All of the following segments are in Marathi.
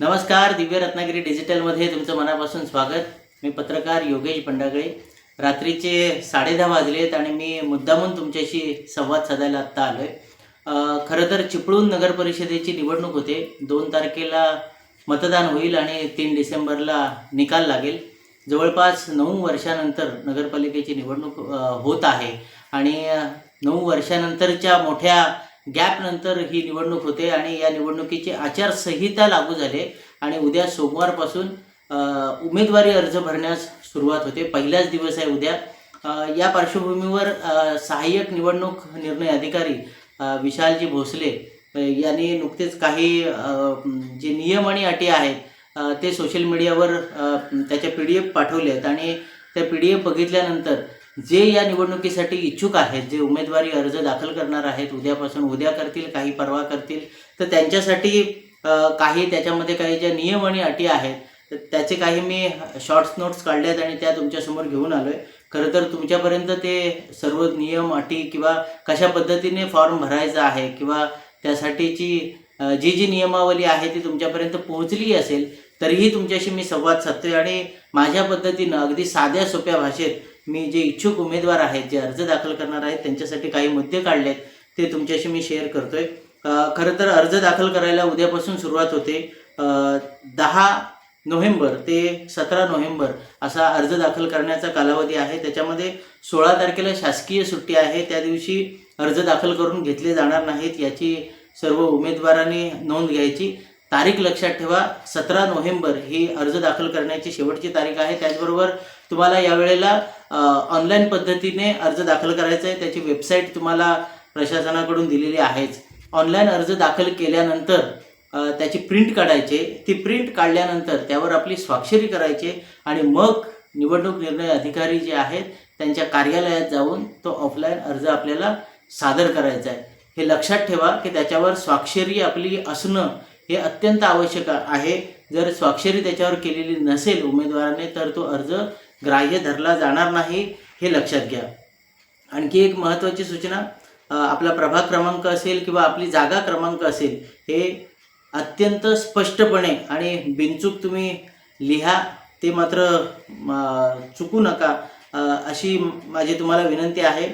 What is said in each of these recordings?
नमस्कार दिव्य रत्नागिरी डिजिटलमध्ये तुमचं मनापासून स्वागत. मी पत्रकार योगेश पंडागळे. रात्रीचे साडेदहा वाजलेत आणि मी मुद्दामून तुमच्याशी संवाद साधायला आत्ता आलो आहे खरं तर चिपळूण नगर परिषदेची निवडणूक होते. दोन तारखेला मतदान होईल आणि तीन डिसेंबरला निकाल लागेल. जवळपास नऊ वर्षानंतर नगरपालिकेची निवडणूक होत आहे. आणि नऊ वर्षानंतरच्या मोठ्या गॅपनंतर ही निवडणूक होते आणि या निवडणुकीची आचारसंहिता लागू झाले आणि उद्या सोमवारपासून उमेदवारी अर्ज भरण्यास सुरुवात होते. पहिलाच दिवस आहे उद्या. या पार्श्वभूमीवर सहाय्यक निवडणूक निर्णय अधिकारी विशालजी भोसले यांनी नुकतेच काही जे नियम आणि अटी आहेत ते सोशल मीडियावर त्याच्या पी डी एफ पाठवले आहेत आणि त्या पी डी एफ बघितल्यानंतर जे या निवडणुकीसाठी इच्छुक आहेत जे उमेदवारी अर्ज दाखल करणार आहेत उद्यापासून उद्या करतील काही परवा करतील तर त्यांच्यासाठी काही त्याच्यामध्ये काही ज्या नियम आणि अटी आहेत तर त्याचे काही मी शॉर्ट्स नोट्स काढले आहेत आणि त्या तुमच्यासमोर घेऊन आलो आहे खरं तर तुमच्यापर्यंत ते सर्व नियम अटी किंवा कशा पद्धतीने फॉर्म भरायचा आहे किंवा त्यासाठीची जी जी नियमावली आहे ती तुमच्यापर्यंत पोहोचली असेल तरीही तुमच्याशी मी संवाद साधतोय आणि माझ्या पद्धतीनं अगदी साध्या सोप्या भाषेत मी जे इच्छुक उमेदवार आहेत जे अर्ज दाखल करणार आहेत त्यांच्यासाठी काही मुद्दे आहेत ते तुमच्याशी मी शेअर करतोय. खरं तर अर्ज दाखल करायला उद्यापासून सुरुवात होते. दहा नोव्हेंबर ते सतरा नोव्हेंबर असा अर्ज दाखल करण्याचा कालावधी आहे. त्याच्यामध्ये सोळा तारखेला शासकीय सुट्टी आहे. त्या दिवशी अर्ज दाखल करून घेतले जाणार नाहीत याची सर्व उमेदवारांनी नोंद घ्यायची. तारीख लक्षात ठेवा सतरा नोव्हेंबर ही अर्ज दाखल करण्याची शेवटची तारीख आहे. त्याचबरोबर तुम्हाला यावेळेला ऑनलाईन पद्धतीने अर्ज दाखल करायचा आहे. त्याची वेबसाईट तुम्हाला प्रशासनाकडून दिलेली आहेच. ऑनलाईन अर्ज दाखल केल्यानंतर त्याची प्रिंट काढायचे. ती प्रिंट काढल्यानंतर त्यावर आपली स्वाक्षरी करायची आणि मग निवडणूक निर्णय अधिकारी जे आहेत त्यांच्या कार्यालयात जाऊन तो ऑफलाईन अर्ज आपल्याला सादर करायचा आहे. हे लक्षात ठेवा की त्याच्यावर स्वाक्षरी आपली असणं हे अत्यंत आवश्यक आहे. जर स्वाक्षरी त्याच्यावर केलेली नसेल उमेदवाराने तर तो अर्ज ग्राह्य धरला जाणार नाही हे लक्षात घ्या. आणखी एक महत्त्वाची सूचना आपला प्रभाग क्रमांक असेल किंवा आपली जागा क्रमांक असेल हे अत्यंत स्पष्टपणे आणि बिनचूक तुम्ही लिहा ते मात्र चुकू नका अशी माझी तुम्हाला विनंती आहे.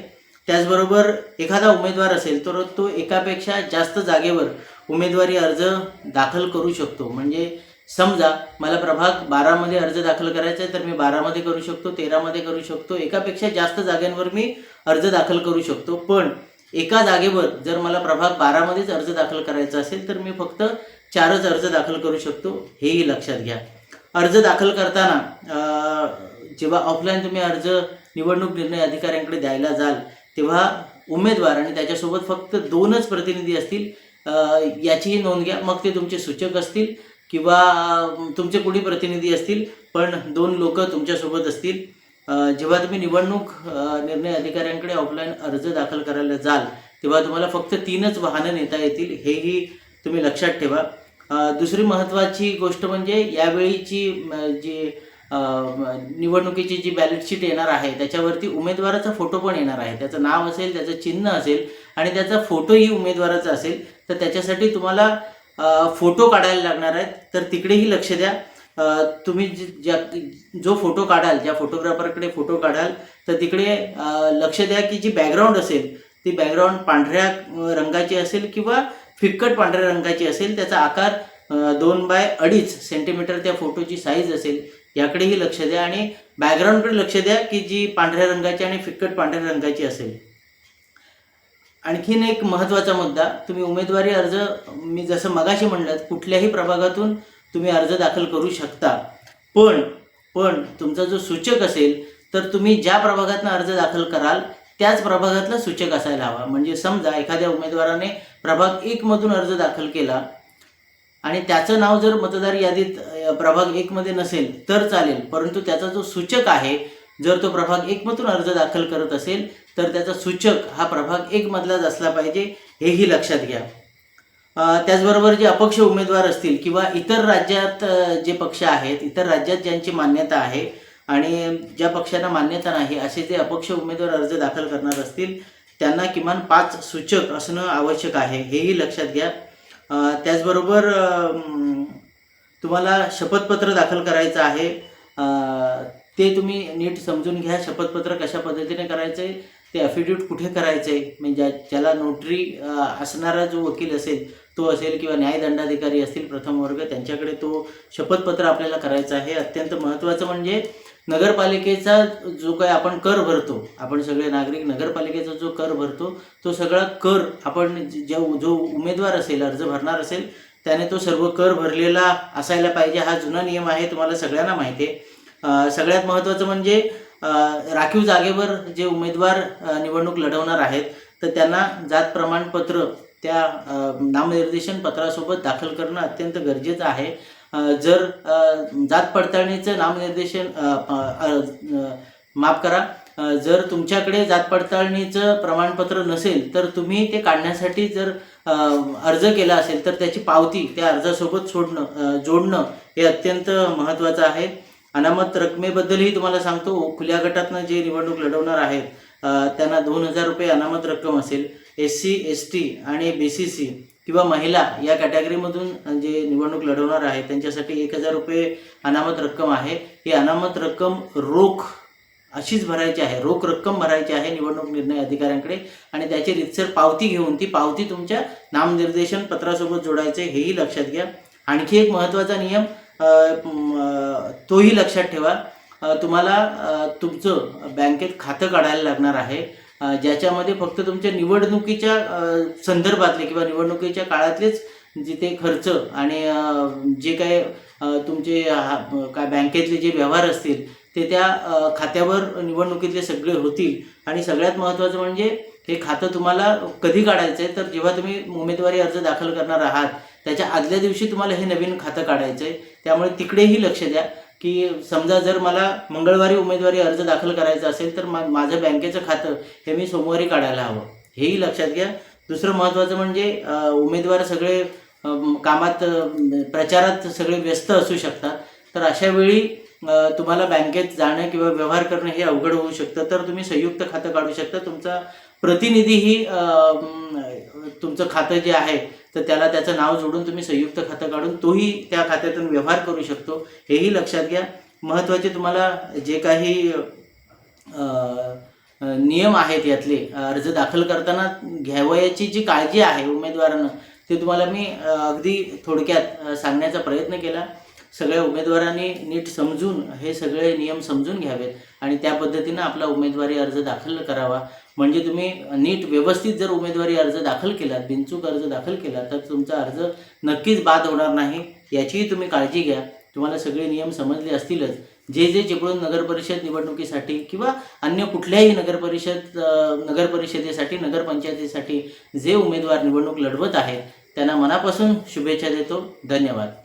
त्याचबरोबर एखादा उमेदवार असेल तर तो एकापेक्षा जास्त जागेवर उमेदवारी अर्ज दाखल करू शकतो. म्हणजे समजा मला प्रभाग बारामध्ये अर्ज दाखल करायचा आहे तर मी बारामध्ये करू शकतो तेरामध्ये करू शकतो. एकापेक्षा जास्त जागांवर मी अर्ज दाखल करू शकतो. पण एका जागेवर जर मला प्रभाग बारामध्येच अर्ज दाखल करायचा असेल तर मी फक्त चारच अर्ज दाखल करू शकतो. हेही लक्षात घ्या. अर्ज दाखल करताना जेव्हा ऑफलाईन तुम्ही अर्ज निवडणूक निर्णय अधिकाऱ्यांकडे द्यायला जाल तेव्हा उमेदवार आणि त्याच्यासोबत फक्त दोनच प्रतिनिधी असतील याचीही नोंद घ्या. मग ते तुमचे सूचक असतील. किंवा तुमचे कुणी प्रतिनिधी असतील पण दोन लोक तुमच्यासोबत असतील जेव्हा तुम्ही निवडणूक निर्णय अधिकाऱ्यांकडे ऑफलाईन अर्ज दाखल करायला जाल तेव्हा तुम्हाला फक्त तीनच वाहनं नेता येतील हेही तुम्ही लक्षात ठेवा. दुसरी महत्त्वाची गोष्ट म्हणजे यावेळीची जी निवडणुकीची जी बॅलेट शीट येणार आहे त्याच्यावरती उमेदवाराचा फोटो पण येणार आहे. त्याचं नाव असेल त्याचं चिन्ह असेल आणि त्याचा फोटोही उमेदवाराचा असेल तर त्याच्यासाठी तुम्हाला फोटो काढायला लागणार आहेत. तर तिकडेही लक्ष द्या. तुम्ही ज्या जो फोटो काढाल ज्या फोटोग्राफरकडे फोटो काढाल तर तिकडे लक्ष द्या की जी बॅकग्राऊंड असेल ती बॅकग्राऊंड पांढऱ्या रंगाची असेल किंवा फिक्कट पांढऱ्या रंगाची असेल त्याचा आकार दोन बाय अडीच सेंटीमीटर त्या फोटोची साईज असेल याकडेही लक्ष द्या. आणि बॅकग्राऊंडकडे लक्ष द्या की जी पांढऱ्या रंगाची आणि फिक्कट पांढऱ्या रंगाची असेल. आणखीन एक महत्त्वाचा मुद्दा तुम्ही उमेदवारी अर्ज मी जसं मगाशी म्हणलं कुठल्याही प्रभागातून तुम्ही अर्ज दाखल करू शकता. पण पण तुमचा जो सूचक असेल तर तुम्ही ज्या प्रभागातनं अर्ज दाखल कराल त्याच प्रभागातला सूचक असायला हवा. म्हणजे समजा एखाद्या उमेदवाराने प्रभाग एकमधून अर्ज दाखल केला आणि त्याचं नाव जर मतदार यादीत प्रभाग एकमध्ये नसेल तर चालेल. परंतु त्याचा जो सूचक आहे जर तो प्रभाग एकमधून अर्ज दाखल करत असेल तर त्याचा सूचक हा प्रभाग एकमधलाच असला पाहिजे हेही लक्षात घ्या. त्याचबरोबर जे अपक्ष उमेदवार असतील किंवा इतर राज्यात जे पक्ष आहेत इतर राज्यात ज्यांची मान्यता आहे आणि ज्या पक्षांना मान्यता नाही असे जे अपक्ष उमेदवार अर्ज दाखल करणार असतील त्यांना किमान पाच सूचक असणं आवश्यक आहे हेही लक्षात घ्या. त्याचबरोबर तुम्हाला शपथपत्र दाखल करायचं आहे. ते तुम्ही नीट समजून घ्या शपथपत्र कशा पद्धतीने करायचं आहे ते ॲफिडेविट कुठे करायचं? आहे म्हणजे ज्या- ज्याला नोटरी असणारा जो वकील असेल तो असेल किंवा न्यायदंडाधिकारी असतील प्रथम वर्ग त्यांच्याकडे तो शपथपत्र आपल्याला करायचं आहे. अत्यंत महत्त्वाचं म्हणजे नगरपालिकेचा जो काय आपण कर भरतो आपण सगळे नागरिक नगरपालिकेचा जो कर भरतो तो सगळा कर आपण ज्या जो उमेदवार असेल अर्ज भरणार असेल त्याने तो सर्व कर भरलेला असायला पाहिजे. हा जुना नियम आहे तुम्हाला सगळ्यांना माहिती आहे. सगळ्यात महत्त्वाचं म्हणजे राखीव जागेवर जे उमेदवार निवडणूक लढवणार आहेत तर त्यांना जात प्रमाणपत्र त्या नामनिर्देशन पत्रासोबत दाखल करणं अत्यंत गरजेचं आहे. जर जात पडताळणीचं नामनिर्देशन माफ करा जर तुमच्याकडे जात पडताळणीचं प्रमाणपत्र नसेल तर तुम्ही ते काढण्यासाठी जर अर्ज केला असेल तर त्याची पावती त्या अर्जासोबत सोडणं जोडणं हे अत्यंत महत्त्वाचं आहे. अनामत रकमेबद्दलही तुम्हाला सांगतो खुल्या गटातनं जे निवडणूक लढवणार आहेत त्यांना दोन हजार रुपये अनामत रक्कम असेल. एस सी एस टी आणि बी सी सी किंवा महिला या कॅटेगरीमधून जे निवडणूक लढवणार आहे त्यांच्यासाठी एक हजार रुपये अनामत रक्कम आहे. ही अनामत रक्कम रोख अशीच भरायची आहे. रोख रक्कम भरायची आहे निवडणूक निर्णय अधिकाऱ्यांकडे आणि त्याची रितसर पावती घेऊन ती पावती तुमच्या नामनिर्देशन पत्रासोबत जोडायचे हेही लक्षात घ्या. आणखी एक महत्त्वाचा नियम तोही लक्षात ठेवा. तुम्हाला तुमचं बँकेत खातं काढायला लागणार आहे. ज्याच्यामध्ये फक्त तुमच्या निवडणुकीच्या संदर्भातले किंवा निवडणुकीच्या काळातलेच जिथे खर्च आणि जे काय तुमचे हा- काय बँकेतले जे व्यवहार असतील ते त्या खात्यावर निवडणुकीतले सगळे होतील. आणि सगळ्यात महत्त्वाचं म्हणजे हे खातं तुम्हाला कधी काढायचं आहे? तर जेव्हा तुम्ही उमेदवारी अर्ज दाखल करणार आहात त्याच्या आदल्या दिवशी तुम्हाला हे नवीन खातं काढायचं आहे. त्यामुळे तिकडेही लक्ष द्या की समजा जर मला मंगळवारी उमेदवारी अर्ज दाखल करायचा असेल तर मा माझं बँकेचं खातं हे मी सोमवारी काढायला हवं. हेही लक्षात घ्या. दुसरं महत्त्वाचं म्हणजे उमेदवार सगळे कामात प्रचारात सगळे व्यस्त असू शकतात. तर अशा वेळी तुम्हाला बँकेत जाणं किंवा व्यवहार करणं हे अवघड होऊ शकतं. तर तुम्ही संयुक्त खातं काढू शकता. तुमचा प्रतिनिधीही तुमचं खातं जे आहे तर त्याला त्याचं नाव जोडून तुम्ही संयुक्त खातं काढून तोही त्या खात्यातून व्यवहार करू शकतो. हेही लक्षात घ्या. महत्त्वाचे तुम्हाला जे काही नियम आहेत यातले अर्ज दाखल करताना घ्यावयाची जी काळजी आहे उमेदवारांना ते तुम्हाला मी अगदी थोडक्यात सांगण्याचा प्रयत्न केला. सगळ्या उमेदवारांनी नीट समजून हे सगळे नियम समजून घ्यावेत आणि त्या पद्धतीनं आपला उमेदवारी अर्ज दाखल करावा. म्हणजे तुम्ही नीट व्यवस्थित जर उमेदवारी अर्ज दाखल केलात बिनचूक अर्ज दाखल केला तर तुमचा अर्ज नक्कीच बाद होणार नाही याचीही तुम्ही काळजी घ्या. तुम्हाला सगळे नियम समजले असतीलच. जे जे चिपळूण नगरपरिषद निवडणुकीसाठी किंवा अन्य कुठल्याही नगरपरिषद नगरपरिषदेसाठी नगरपंचायतीसाठी जे उमेदवार निवडणूक लढवत आहेत त्यांना मनापासून शुभेच्छा देतो. धन्यवाद.